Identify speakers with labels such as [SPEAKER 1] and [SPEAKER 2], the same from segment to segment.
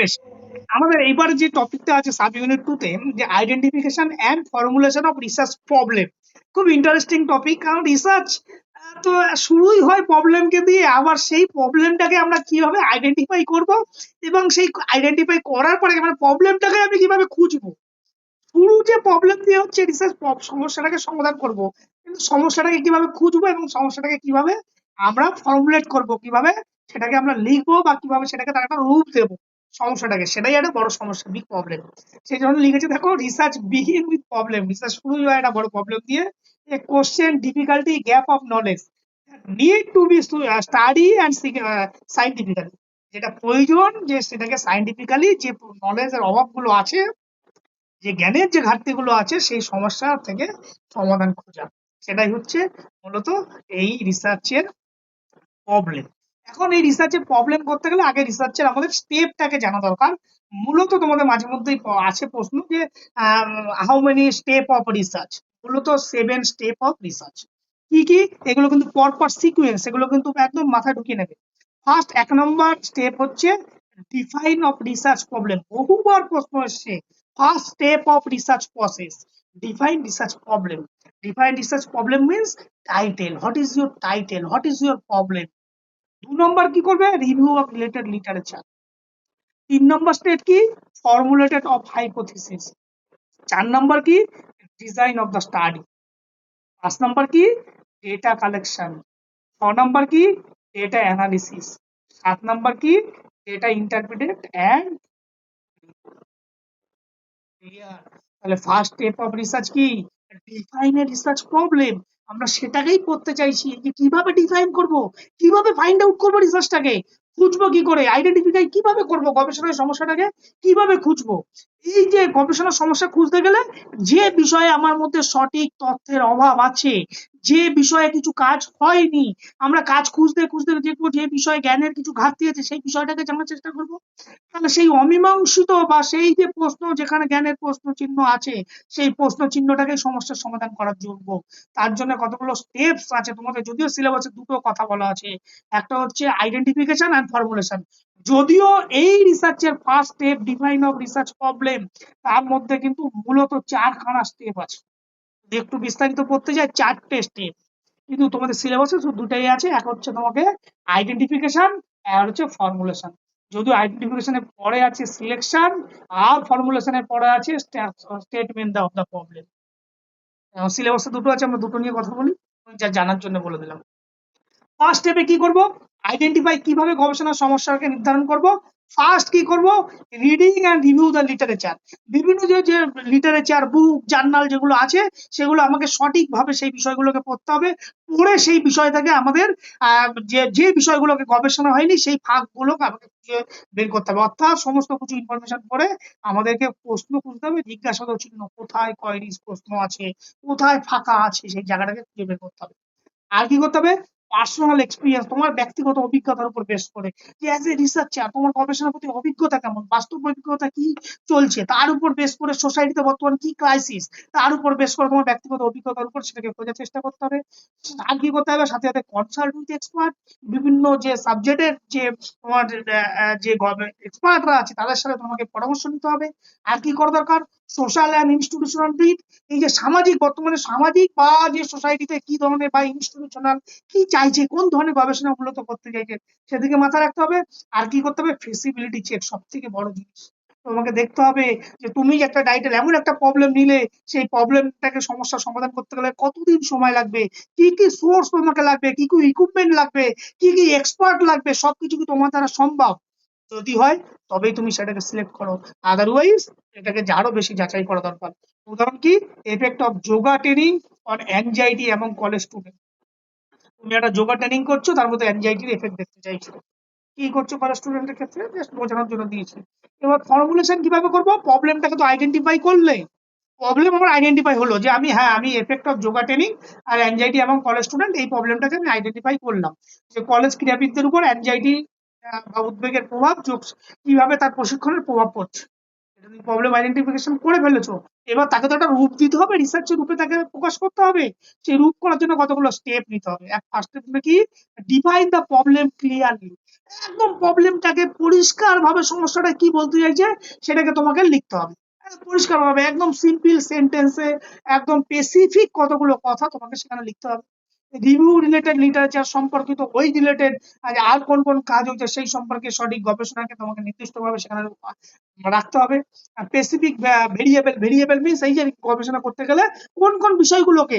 [SPEAKER 1] বেশ। আমাদের এইবার যে টপিকটা আছে সাব ইউনিট টু তে, যে identification and formulation of research problem খুব ইন্টারেস্টিং টপিক কারণ রিসার্চ তো শুরুই হয় প্রবলেমকে দিয়ে, আবার সেই প্রবলেমটাকে আমরা কীভাবে আইডেন্টিফাই করব এবং সেই আইডেন্টিফাই করার পরে মানে প্রবলেমটাকে আমি কীভাবে খুঁজবো? শুরু যে প্রবলেম দিয়ে হচ্ছে রিসার্চ সমস্যাটাকে সমাধান করব। কিন্তু সমস্যাটাকে কীভাবে খুঁজবো এবং সমস্যাটাকে কীভাবে আমরা ফর্মুলেট করব? কীভাবে সেটাকে আমরা লিখব বা কীভাবে সেটাকে তার একটা রূপ দেবো? সমস্যাটাকে, সেটাই একটা বড় সমস্যা বিগ প্রবলেম সেই জন্য লিখেছে, দেখো research begin with problem research শুরুই হয় একটা বড় প্রবলেম দিয়ে, a question difficulty gap of knowledge need to be study and scientifically যেটা প্রয়োজন, যে সেটাকে সাইন্টিফিক্যালি যে নলেজের অভাবগুলো আছে, যে জ্ঞানের যে ঘাটতিগুলো আছে, সেই সমস্যা থেকে সমাধান খোঁজা। সেটাই হচ্ছে মূলত এই রিসার্চের প্রবলেম এখন এই রিসার্চের প্রবলেম করতে গেলে আগে রিসার্চের আমাদের স্টেপটাকে জানা দরকার। মূলত তোমাদের মাঝে মধ্যেই আছে প্রশ্ন যে how many step of research মূলত সেভেন স্টেপ অফ রিসার্চ কি কি? এগুলো কিন্তু পরপর সিকুয়েন্স এগুলো কিন্তু একদম মাথায় ঢুকিয়ে নেবে। ফার্স্ট এক নম্বর স্টেপ হচ্ছে ডিফাইন অফ রিসার্চ প্রবলেম বহুবার প্রশ্ন এসছে first step of research process define research problem define research problem means title what is your title what is your problem দু নম্বর কি করবে? রিভিউ অফ রিলেটেড লিটারেচার তিন নম্বর স্টেট কি? ফর্মুলেটেড অফ হাইপোথিসিস চার নম্বর কি? ডিজাইন অফ দ্য স্টাডি পাঁচ নম্বর কি? ডেটা কালেকশন ছ নম্বর কি? ডেটা অ্যানালিসিস সাত নম্বর কি? ডেটা ইন্টারপ্রিটেড অ্যান্ড তাহলে ফার্স্ট স্টেপ অফ রিসার্চ কি? ডিফাইন এ রিসার্চ প্রবলেম আমরা সেটাকেই করতে চাইছি যে কীভাবে ডিফাইন করব? কীভাবে ফাইন্ড আউট করব রিসার্চটাকে খুঁজবো কি করে? আইডেন্টিফাই কীভাবে করব গবেষণার সমস্যাটাকে? কীভাবে খুঁজবো? এই যে গবেষণার সমস্যা খুঁজতে গেলে যে বিষয়ে আমার মধ্যে সঠিক তথ্যের অভাব আছে যে বিষয়ে কিছু কাজ হয়নি, আমরা কাজ খুঁজতে খুঁজতে দেখব যে বিষয়ে জ্ঞানের কিছু ঘাটতি আছে, সেই বিষয়টাকে জানার চেষ্টা করব। তাহলে সেই অমীমাংসিত বা সেই যে প্রশ্ন যেখানে জ্ঞানের প্রশ্ন চিহ্ন আছে, সেই প্রশ্ন চিহ্নটাকে সমস্যার সমাধান করার যোগ্য তার জন্য কতগুলো স্টেপস আছে তোমাদের, যদিও সিলেবাসে দুটো কথা বলা আছে। একটা হচ্ছে আইডেন্টিফিকেশন অ্যান্ড ফর্মুলেশন যদিও এই রিসার্চের first step define of research problem তার মধ্যে কিন্তু মূলত চারখানা স্টেপ আছে। একটু বিস্তারিত পড়তে যায় চারটে স্টেপ কিন্তু তোমাদের সিলেবাসে শুধু দুটাই আছে, এক হচ্ছে তোমাকে আইডেন্টিফিকেশন আর হচ্ছে ফর্মুলেশন যদিও আইডেন্টিফিকেশনের পরে আছে সিলেকশন আর ফর্মুলেশনের পরে আছে স্টেটমেন্ট অফ দ্য প্রবলেম সিলেবাসে দুটো আছে, আমরা দুটো নিয়ে কথা বলি যা জানার জন্য বলে দিলাম। ফার্স্ট স্টেপে কি করব? আইডেন্টিফাই কীভাবে গবেষণার সমস্যাকে নির্ধারণ করব ফার্স্ট কি করব? Reading and review the literature বিভিন্ন যে যে লিটারেচার বুক জার্নাল যেগুলো আছে সেগুলো আমাকে সঠিকভাবে সেই বিষয়গুলোকে পড়তে হবে। পড়ে সেই বিষয়টাকে আমাদের আহ, যে যে বিষয়গুলোকে গবেষণা হয়নি সেই ফাঁকগুলোকে আমাকে খুঁজে বের করতে হবে। অর্থাৎ সমস্ত কিছু ইনফরমেশন পড়ে আমাদেরকে প্রশ্ন খুঁজতে হবে জিজ্ঞাসা চিহ্ন কোথায় কয়রিজ প্রশ্ন আছে কোথায় ফাঁকা আছে সেই জায়গাটাকে খুঁজে বের করতে হবে। আর কি করতে হবে? পার্সোনাল এক্সপিরিয়েন্স তোমার ব্যক্তিগত অভিজ্ঞতার উপর বেস করে যে অ্যাজ এ রিসার্চার তোমার গবেষণার প্রতি অভিজ্ঞতা কেমন? বাস্তব অভিজ্ঞতা কি চলছে? তার উপর বেস করে সোসাইটিতে বর্তমান কি ক্রাইসিস তার উপর বেস করে তোমার ব্যক্তিগত অভিজ্ঞতার উপর সেটাকে খোঁজার চেষ্টা করতে হবে। আর কি করতে হবে, সাথে সাথে কনসাল্ট উইথ এক্সপার্ট বিভিন্ন যে সাবজেক্টের যে তোমার যে এক্সপার্টরা আছে, তাদের সাথে তোমাকে পরামর্শ নিতে হবে। আর কি করা দরকার? সোশ্যাল অ্যান্ড ইনস্টিটিউশনাল রিড এই যে সামাজিক, বর্তমানে সামাজিক বা যে সোসাইটিতে কি ধরনের বা ইনস্টিটিউশনাল কি চাইছে, কোন ধরনের গবেষণা মূলত করতে চাইছে, সেদিকে মাথা রাখতে হবে। আর কি করতে হবে? ফেসিবিলিটি চেক সব থেকে বড় জিনিস। তোমাকে দেখতে হবে যে তুমি একটা টাইটেল এমন একটা প্রবলেম নিলে, সেই প্রবলেমটাকে সমস্যার সমাধান করতে গেলে কতদিন সময় লাগবে? কি কি সোর্স তোমাকে লাগবে? কি কি ইকুইপমেন্ট লাগবে? কি কি এক্সপার্ট লাগবে? সবকিছু কি তোমার দ্বারা সম্ভব? যদি হয়, তবেই তুমি সেটাকে সিলেক্ট করো। আদারওয়াইজ এটাকে আরও বেশি যাচাই করা দরকার। উদাহরণ কি? Effect of yoga training on anxiety এবং কলেজ স্টুডেন্ট তুমি একটা যোগা ট্রেনিং করছ, তার মধ্যে অ্যাংজাইটির এফেক্ট দেখতে চাইছো। কি করছ কলেজ স্টুডেন্টের ক্ষেত্রে? জাস্ট বোঝানোর জন্য দিয়েছি। এবার ফর্মুলেশন কীভাবে করব? প্রবলেমটাকে তো আইডেন্টিফাই করলে। প্রবলেম আমার আইডেন্টিফাই হলো যে আমি হ্যাঁ আমি এফেক্ট অফ যোগা ট্রেনিং আর অ্যাংজাইটি এবং কলেজ স্টুডেন্ট এই প্রবলেমটাকে আমি আইডেন্টিফাই করলাম। যে কলেজ ক্রীড়াবিদদের উপর অ্যাংজাইটি বা উদ্বেগের প্রভাব যোগ কীভাবে তার প্রশিক্ষণের প্রভাব পড়ছে? এটা তুমি প্রবলেম আইডেন্টিফিকেশন করে ফেলেছো। এবার তাকে তো একটা রূপ দিতে হবে রিসার্চের রূপে তাকে প্রকাশ করতে হবে। সেই রূপ করার জন্য কতগুলো স্টেপ নিতে হবে। এক ফার্স্ট স্টেপ কি? ডিফাইন দ্য প্রবলেম ক্লিয়ারলি একদম প্রবলেমটাকে পরিষ্কার ভাবে সমস্যাটা কি বলতে চাইছে, সেটাকে তোমাকে লিখতে হবে। পরিষ্কার ভাবে একদম সিম্পল সেন্টেন্সে একদম স্পেসিফিক কতগুলো কথা তোমাকে সেখানে লিখতে হবে। রিভিউ রিলেটেড লিটারেচার সম্পর্কিত ওই রিলেটেড আর কোন কোন কাজ হচ্ছে সেই সম্পর্কে সঠিক গবেষণাকে তোমাকে নির্দিষ্টভাবে সেখানে রাখতে হবে। স্পেসিফিক ভেরিয়েবল ভেরিয়েবল মিনস এই যে গবেষণা করতে গেলে কোন কোন বিষয়গুলোকে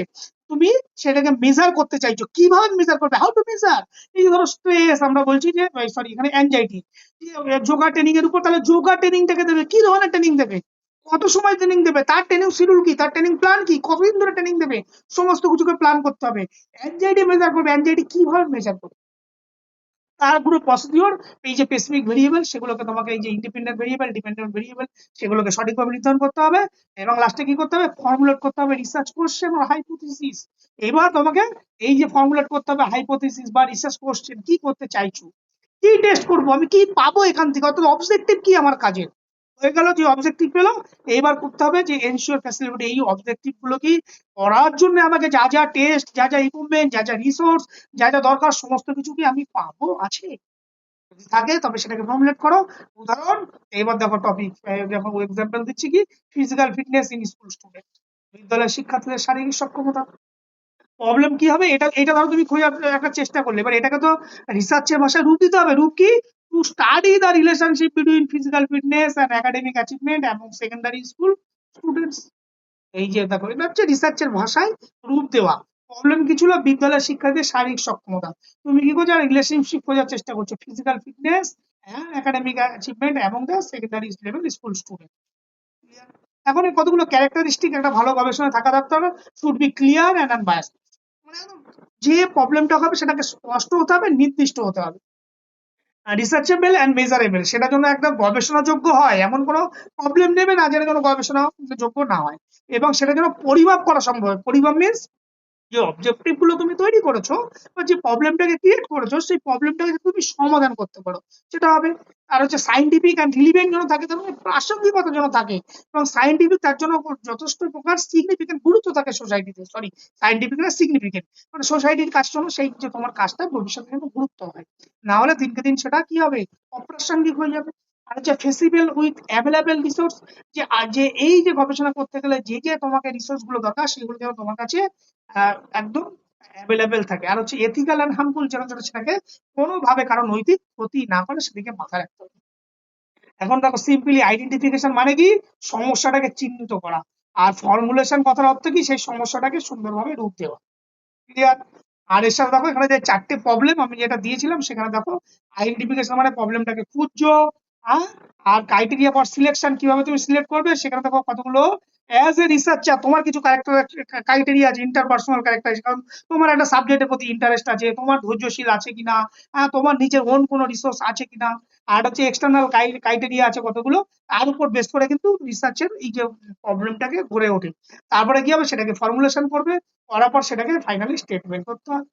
[SPEAKER 1] তুমি সেটাকে মেজার করতে চাইছো, কীভাবে মেজার করবে হাউ টু মেজার এই ধরো স্ট্রেস আমরা বলছি যে সরি এখানে অ্যাংজাইটি যোগা ট্রেনিং এর উপর তাহলে যোগা ট্রেনিংটাকে দেবে, কি ধরনের ট্রেনিং দেবে? কত সময় ট্রেনিং দেবে? তার ট্রেনিং শিডিউল কি? তার ট্রেনিং প্ল্যান কি? কতদিন ধরে ট্রেনিং দেবে? সমস্ত কিছুকে প্ল্যান করতে হবে। অ্যাংজাইটি মেজার করবে। অ্যাংজাইটি কীভাবে মেজার করবে? তার পুরো প্রসিডিওর এই যে স্পেসিফিক ভেরিয়েবল সেগুলোকে তোমাকে এই যে ইন্ডিপেন্ডেন্ট ভেরিয়েবল ডিপেন্ডেন্ট ভেরিয়েবল সেগুলোকে সঠিকভাবে নির্ধারণ করতে হবে এবং লাস্টে কি করতে হবে? ফর্মুলেট করতে হবে রিসার্চ কোশ্চেন আর হাইপোথিসিস এবার তোমাকে এই যে ফর্মুলেট করতে হবে হাইপোথিসিস বা রিসার্চ কোশ্চেন কি করতে চাইছো? কি টেস্ট করব? আমি কি পাবো এখান থেকে? অর্থাৎ অবজেক্টিভ কি আমার কাজের? হয়ে গেল যে অবজেক্টিভ পেল। এইবার করতে হবে যে এনশিওর ফ্যাসিলিটি এই অবজেক্টিভগুলো কি করার জন্য আমাকে যা যা টেস্ট যা যা ইকুইপমেন্ট যা যা রিসোর্স যা যা দরকার সমস্ত কিছু কি আমি পাবো, আছে। যদি থাকে, তবে সেটাকে ফর্মুলেট করো। উদাহরণ এবার দেখো টপিক দেখো এক্সাম্পল দিচ্ছি কি? Physical fitness in school student বিদ্যালয়ের শিক্ষার্থীদের শারীরিক সক্ষমতা। প্রবলেম কি হবে? এটা এটা ধরো তুমি খোঁজার, একটা চেষ্টা করলে। এবার এটাকে তো রিসার্চের ভাষায় রূপ দিতে হবে। রূপ কি? To study the relationship between physical fitness and academic achievement এবং সেকেন্ডারি স্কুল স্টুডেন্টস এই যে দেখো, এটা হচ্ছে রিসার্চের ভাষায় রূপ দেওয়া। প্রবলেম কি ছিল? বিদ্যালয়ের শিক্ষার্থীদের শারীরিক সক্ষমতা। তুমি কি করছ রিলেশনশিপ খোঁজার চেষ্টা করছ। ফিজিক্যাল ফিটনেস একাডেমিক অ্যাচিভমেন্ট এবং the secondary level school student এখন এই কতগুলো ক্যারেক্টারিস্টিক একটা ভালো গবেষণা থাকা দরকার। হবে should be clear and unbiased মানে যে প্রবলেমটা হবে সেটাকে স্পষ্ট হতে হবে, নির্দিষ্ট হতে হবে। রিসার্চেবল অ্যান্ড মেজারেবল সেটা জন্য একদম গবেষণাযোগ্য হয়, এমন কোনো প্রবলেম নেবে না যেটা যেন গবেষণা যোগ্য না হয়। এবং সেটা যেন পরিমাপ করা সম্ভব পরিমাপ মিনস যে অবজেক্টিভগুলো তুমি তৈরি করেছ বা যে প্রবলেমটাকে ক্রিয়েট করেছ, সেই প্রবলেমটাকে তুমি সমাধান করতে পারো। সেটা হবে, আর হচ্ছে সাইন্টিফিক অ্যান্ড রিলিভেন্ট যেন থাকে, তার মানে প্রাসঙ্গিকতা যেন থাকে। এবং সাইন্টিফিক তার জন্য যথেষ্ট প্রকার সিগনিফিকেন্ট গুরুত্ব থাকে সোসাইটিতে সরি সাইন্টিফিক না সিগনিফিকেন্ট মানে সোসাইটির কাজ জন্য সেই যে তোমার কাজটা ভবিষ্যতে যেন গুরুত্ব হয়। না হলে দিনকে দিন সেটা কি হবে? অপ্রাসঙ্গিক হয়ে যাবে। আর হচ্ছে ফেসিবল উইথ অ্যাভেলেবেল রিসোর্স যে যে, এই যে গবেষণা করতে গেলে যে যে তোমাকে রিসোর্স দরকার, সেগুলো যেন তোমার কাছে একদম অ্যাভেলেবেল থাকে। আর হচ্ছে এথিক্যাল অ্যান্ড হার্মফুল যেন যেন সেটাকে কোনোভাবে কারও নৈতিক ক্ষতি না করে সেদিকে মাথায় রাখতে হবে। এখন দেখো সিম্পলি আইডেন্টিফিকেশন মানে কি? সমস্যাটাকে চিহ্নিত করা। আর ফর্মুলেশন কথার অর্থ কি? সেই সমস্যাটাকে সুন্দরভাবে রূপ দেওয়া। ক্লিয়ার আর এর সাথে দেখো, এখানে যে চারটে প্রবলেম আমি যেটা দিয়েছিলাম, সেখানে দেখো আইডেন্টিফিকেশন মানে প্রবলেমটাকে খুঁজছো আর ক্রাইটেরিয়া ফর সিলেকশন কীভাবে তুমি সিলেক্ট করবে, সেখানে দেখো কতগুলো অ্যাজ এ রিসার্চার তোমার কিছু ক্যারেক্টার ক্রাইটেরিয়া আছে ইন্টারপার্সোনাল ক্যারেক্টার কারণ তোমার একটা সাবজেক্টের প্রতি ইন্টারেস্ট আছে, তোমার ধৈর্যশীল আছে কিনা হ্যাঁ তোমার নিজের ওন কোনো রিসোর্স আছে কিনা, আর হচ্ছে এক্সটার্নাল ক্রাইটেরিয়া আছে কতগুলো, তার উপর বেস করে কিন্তু রিসার্চের এই যে প্রবলেমটাকে গড়ে ওঠে। তারপরে কি হবে? সেটাকে ফর্মুলেশন করবে, করার পর সেটাকে ফাইনালি স্টেটমেন্ট করতে হবে।